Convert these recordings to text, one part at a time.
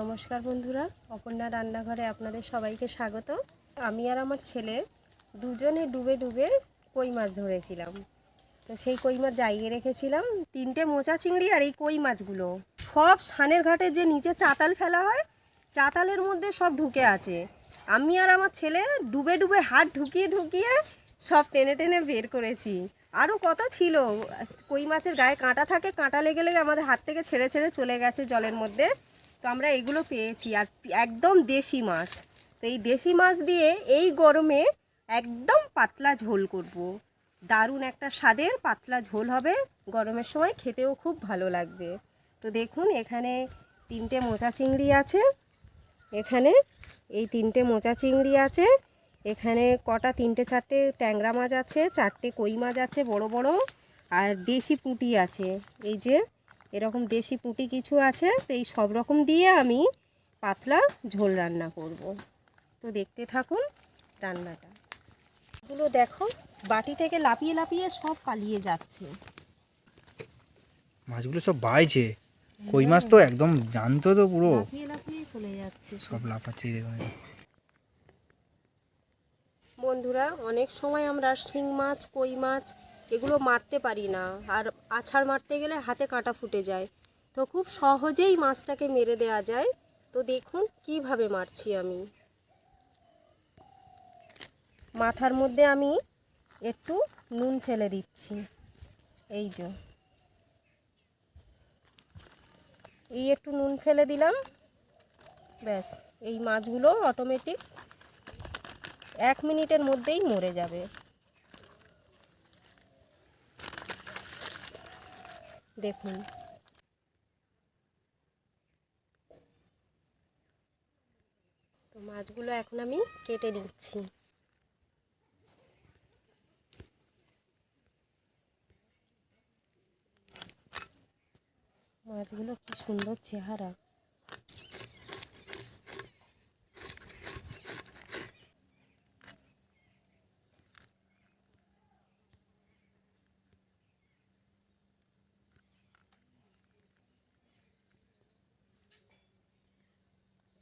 নমস্কার বন্ধুরা, অপর্ণা রান্নাঘরে আপনাদের সবাইকে স্বাগত। আমি আর আমার ছেলে দুজনে ডুবে ডুবে কই মাছ ধরেছিলাম। তো সেই কই মাছ জাইয়ে রেখেছিলাম, তিনটে মোচা চিংড়ি আর এই কই মাছগুলো। সব সানের ঘাটে যে নিচে চাতাল ফেলা হয়, চাতালের মধ্যে সব ঢুকে আছে। আমি আর আমার ছেলে ডুবে ডুবে হাত ঢুকিয়ে ঢুকিয়ে সব টেনে টেনে বের করেছি। আরও কত ছিল, কই মাছের গায়ে কাঁটা থাকে, কাঁটা লেগে লেগে আমাদের হাত থেকে ছেড়ে ছেড়ে চলে গেছে জলের মধ্যে। তো আমরা এগুলো পেয়েছি আর একদম দেশি মাছ। তো এই দেশি মাছ দিয়ে এই গরমে একদম পাতলা ঝোল করব। দারুণ একটা স্বাদের পাতলা ঝোল হবে, গরমের সময় খেতেও খুব ভালো লাগবে। তো দেখুন, এখানে তিনটে মোচা চিংড়ি আছে, এখানে এই তিনটে মোচা চিংড়ি আছে, এখানে কটা তিনটে চারটে ট্যাংরা মাছ আছে, চারটে কই মাছ আছে, বড় বড়, আর দেশি পুঁটি আছে। এই যে এরকম দেশি পুঁটি কিছু আছে তো এই সব রকম দিয়ে আমি পাতলা ঝোল রান্না করব। তো দেখতে থাকুন রান্নাটা। এগুলো দেখো বাটি থেকে লাপিয়ে লাপিয়ে সব পালিয়ে যাচ্ছে। মাছগুলো সব বাইছে। কই মাছ তো একদম জানতো তো পুরো। লাফিয়ে লাফিয়ে চলে যাচ্ছে সব। সব লাফাচ্ছে বন্ধুরা অনেক সময় আমরা শিং মাছ কই মাছ এগুলো মারতে পারি না। আর আছাড় মারতে গেলে হাতে কাঁটা ফুটে যায়। তো খুব সহজেই মাছটাকে মেরে দেওয়া যায়। তো দেখুন কীভাবে মারছি আমি। মাথার মধ্যে আমি একটু নুন ফেলে দিচ্ছি। এই যে। এই একটু নুন ফেলে দিলাম। ব্যাস, এই মাছগুলো অটোমেটিক এক মিনিটের মধ্যেই মরে যাবে। দেখুন। তো মাছগুলো এখন আমি কেটে নিচ্ছি। মাছগুলো কি সুন্দর চেহারা।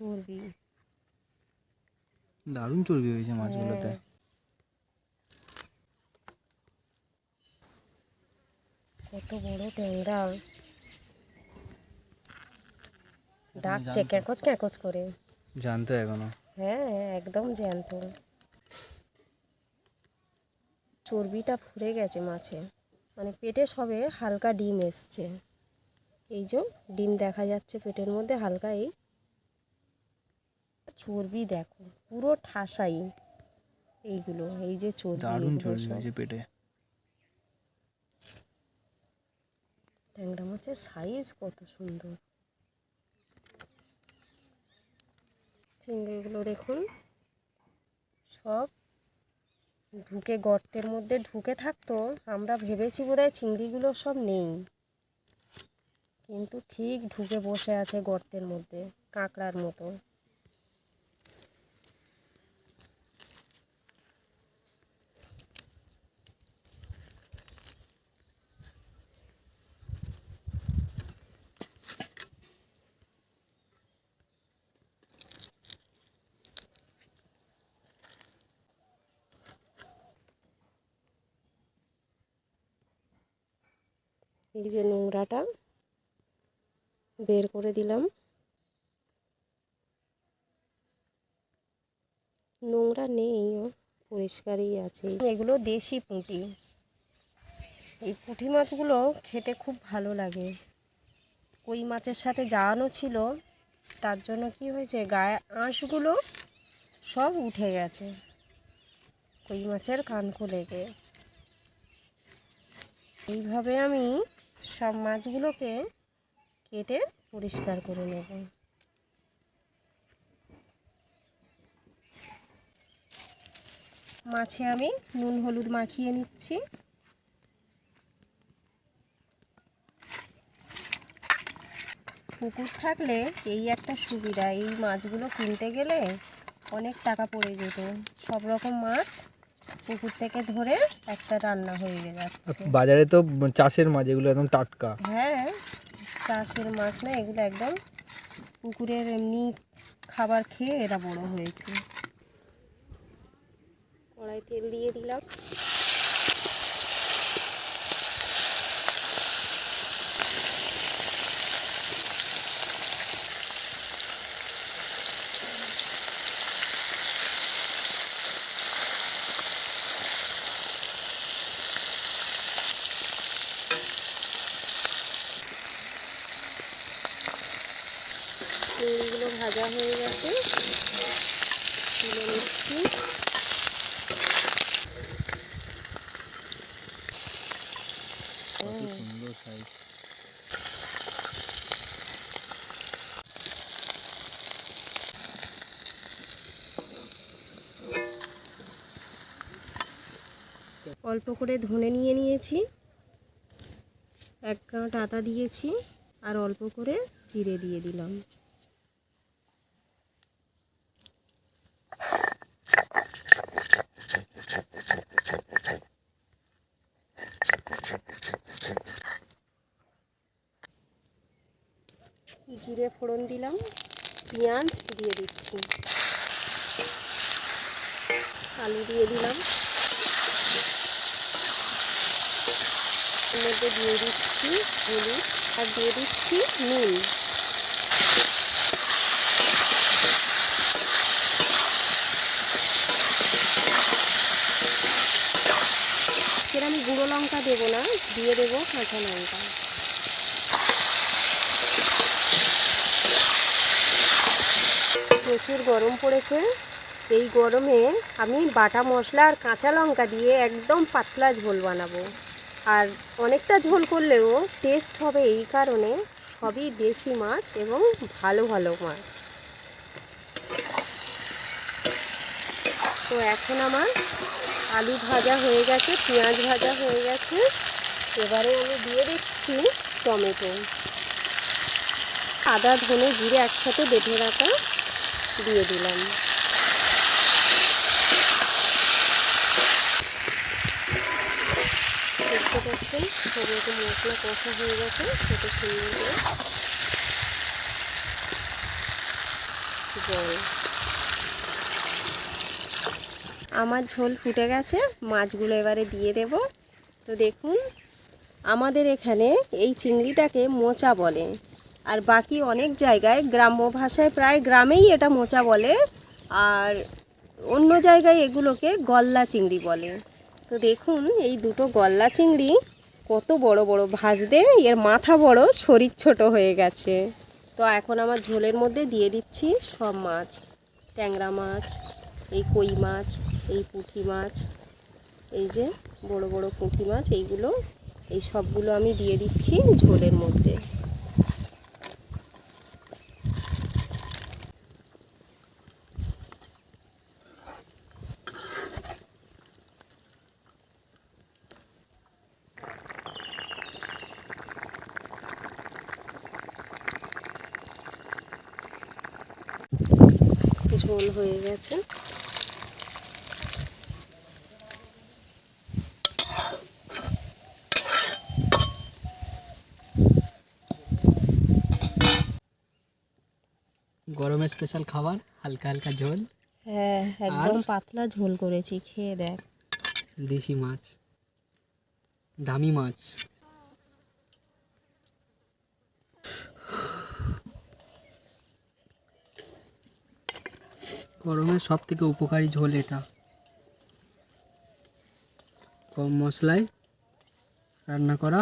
চর্বি। দারুণ চর্বি হয়েছে মাছগুলোতে। হ্যাঁ। কত বড় ট্যাংরা। ডাকছে ক্যাকচ ক্যাকচ করে। জানতো এখনও। হ্যাঁ একদম জ্যান্ত চর্বিটা ফুরে গেছে মাছে। মানে পেটে সবে হালকা ডিম এসছে। এই যে ডিম দেখা যাচ্ছে পেটের মধ্যে হালকা এই চর্বি দেখো পুরো ঠাসাই এইগুলো এই যে চর্বি দারুণ এগুলো চর্বি। হয়েছে পেটে। ট্যাংরা মাছের সাইজ কত সুন্দর। চিংড়িগুলো দেখুন সব ঢুকে গর্তের মধ্যে ঢুকে থাকতো আমরা ভেবেছি বোধহয় চিংড়িগুলো সব নেই। কিন্তু ঠিক ঢুকে বসে আছে গর্তের মধ্যে কাঁকড়ার মতো। এই যে নোংরাটা বের করে দিলাম। নোংরা নেই, ও পরিষ্কারই আছে। এগুলো দেশি পুঁটি। এই পুঁটি মাছগুলো খেতে খুব ভালো লাগে। কই মাছের সাথে জাগানো ছিল, তার জন্য কি হয়েছে, গায়ে আঁশগুলো সব উঠে গেছে। কই মাছের কানকো লেগে। এইভাবে আমি সব মাছগুলোকে কেটে পরিষ্কার করে নেব। মাছে আমি নুন, হলুদ মাখিয়ে নিচ্ছি। পুকুর থাকলে এই একটা সুবিধা, এই মাছগুলো কিনতে গেলে অনেক টাকা পড়ে যেত। সব রকম মাছ পুকুর থেকে ধরে একটা রান্না হয়ে যাচ্ছে বাজারে তো চাষের মাছ এগুলো একদম টাটকা। হ্যাঁ চাষের মাছ না এগুলো একদম পুকুরের এমনি খাবার খেয়ে এরা বড় হয়েছে। কড়াই তেল দিয়ে দিলাম চিংড়িগুলো ভাজা হয়ে গেছে তুলে নিচ্ছি সুন্দর সাইজ অল্প করে ধনে নিয়ে নিয়েছি। এক গাঁট আদা দিয়েছি আর অল্প করে জিরে দিয়ে দিলাম। জিরে ফোড়ন দিলাম, পেঁয়াজ দিয়ে দিচ্ছি। আলু দিয়ে দিলাম এর মধ্যে দিয়ে দিচ্ছি হলুদ আর দিয়ে দিচ্ছি নুন। এর আমি গুঁড়ো লঙ্কা দেবো না, দিয়ে দেবো কাঁচা লঙ্কা। প্রচুর গরম পড়েছে। এই গরমে আমি বাটা মশলা আর কাঁচা লঙ্কা দিয়ে একদম পাতলা ঝোল বানাবো। আর অনেকটা ঝোল করলেও টেস্ট হবে এই কারণে সবই দেশি মাছ এবং ভালো ভালো মাছ। তো এখন আমার আলু ভাজা হয়ে গেছে, পেঁয়াজ ভাজা হয়ে গেছে। এবারে আমি দিয়ে দিচ্ছি টমেটো। আদা, ধনে, জিরে একসাথে বেঁধে রাখা, দিয়ে দিলাম। দেখতে পাচ্ছেন। সব রকম মশলা কষা হয়ে গেছে, সেটা সুন্দর জল। আমার ঝোল ফুটে গেছে, মাছগুলো এবারে দিয়ে দেব। তো দেখুন, আমাদের এখানে এই চিংড়িটাকে মোচা বলে। আর বাকি অনেক জায়গায় গ্রাম্য ভাষায় প্রায় গ্রামেই এটা মোচা বলে। আর অন্য জায়গায় এগুলোকে গলদা চিংড়ি বলে। তো দেখুন, এই দুটো গলদা চিংড়ি কত বড় বড় ভাজতে এর মাথা বড়, শরীর ছোট হয়ে গেছে। তো এখন আমার ঝোলের মধ্যে দিয়ে দিচ্ছি সব মাছ। ট্যাংরা মাছ, এই কই মাছ, এই পুঁটি মাছ, এই যে বড় বড় পুঁটি মাছ, এইগুলো, এই সবগুলো আমি দিয়ে দিচ্ছি ঝোলের মধ্যে। ঝোল হয়ে গেছে। গরমের স্পেশাল খাবার হালকা হালকা ঝোল। হ্যাঁ একদম পাতলা ঝোল করেছি খেয়ে দেখ। দেশি মাছ দামি মাছ। গরমের সব থেকে উপকারী ঝোল এটা। কম মশলায় রান্না করা।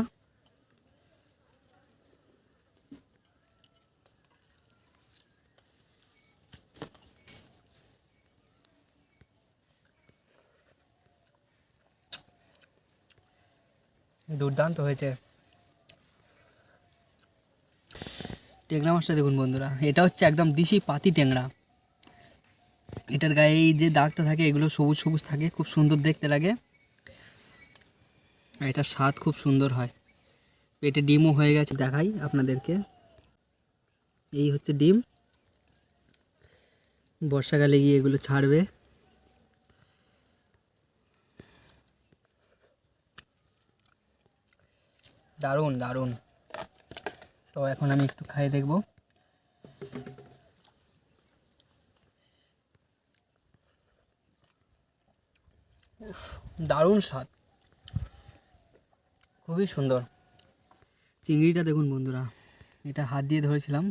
দুর্দান্ত হয়েছে। ট্যাংরা মাছটা দেখুন বন্ধুরা, এটা হচ্ছে একদম দিশি পাতি ট্যাংরা এটার গায়ে এই যে দাগটা থাকে, এগুলো সবুজ সবুজ থাকে, খুব সুন্দর দেখতে লাগে। এটার স্বাদ খুব সুন্দর হয়। পেটে ডিমও হয়ে গেছে, দেখাই আপনাদেরকে। এই হচ্ছে ডিম। বর্ষাকালে গিয়ে এগুলো ছাড়বে। দারুণ দারুণ। তো এখন আমি একটু খাই দেখব। দারুণ স্বাদ। খুবই সুন্দর। চিংড়িটা দেখুন বন্ধুরা, এটা হাত দিয়ে ধরেছিলাম।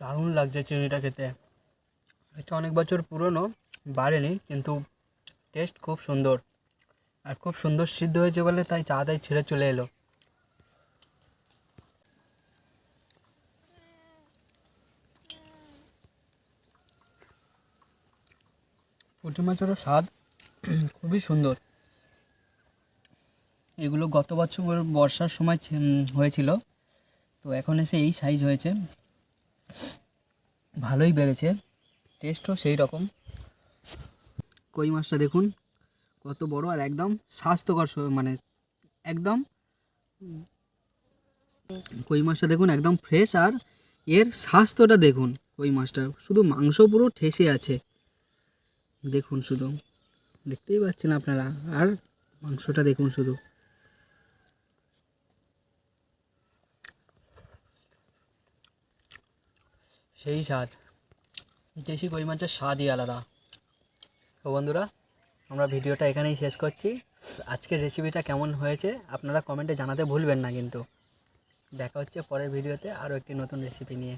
দারুণ লাগছে চিংড়িটা খেতে। এটা অনেক বছর পুরনো, বাড়েনি, কিন্তু টেস্ট খুব সুন্দর। আর খুব সুন্দর সিদ্ধ হয়েছে বলে তাই তাড়াতাড়ি ছেড়ে চলে এলো। পুঁটি মাছেরও স্বাদ খুবই সুন্দর। এগুলো গত বছর বর্ষার সময় হয়েছিল। তো এখন এসে এই সাইজ হয়েছে। ভালোই বেড়েছে। টেস্টও সেই রকম। কই মাছটা দেখুন। কত বড় আর একদম স্বাস্থ্যকর মানে একদম কই মাছটা দেখুন, একদম ফ্রেশ আর এর স্বাস্থ্যটা দেখুন কই মাছটা। শুধু মাংস পুরো ঠেসে আছে। দেখুন শুধু। দেখতেই পাচ্ছেন আপনারা। আর মাংসটা দেখুন শুধু। সেই স্বাদ। দেশি কই মাছের স্বাদই আলাদা। তো বন্ধুরা, আমরা ভিডিওটা এখানেই শেষ করছি। আজকের রেসিপিটা কেমন হয়েছে আপনারা কমেন্টে জানাতে ভুলবেন না কিন্তু। দেখা হচ্ছে পরের ভিডিওতে আরও একটি নতুন রেসিপি নিয়ে।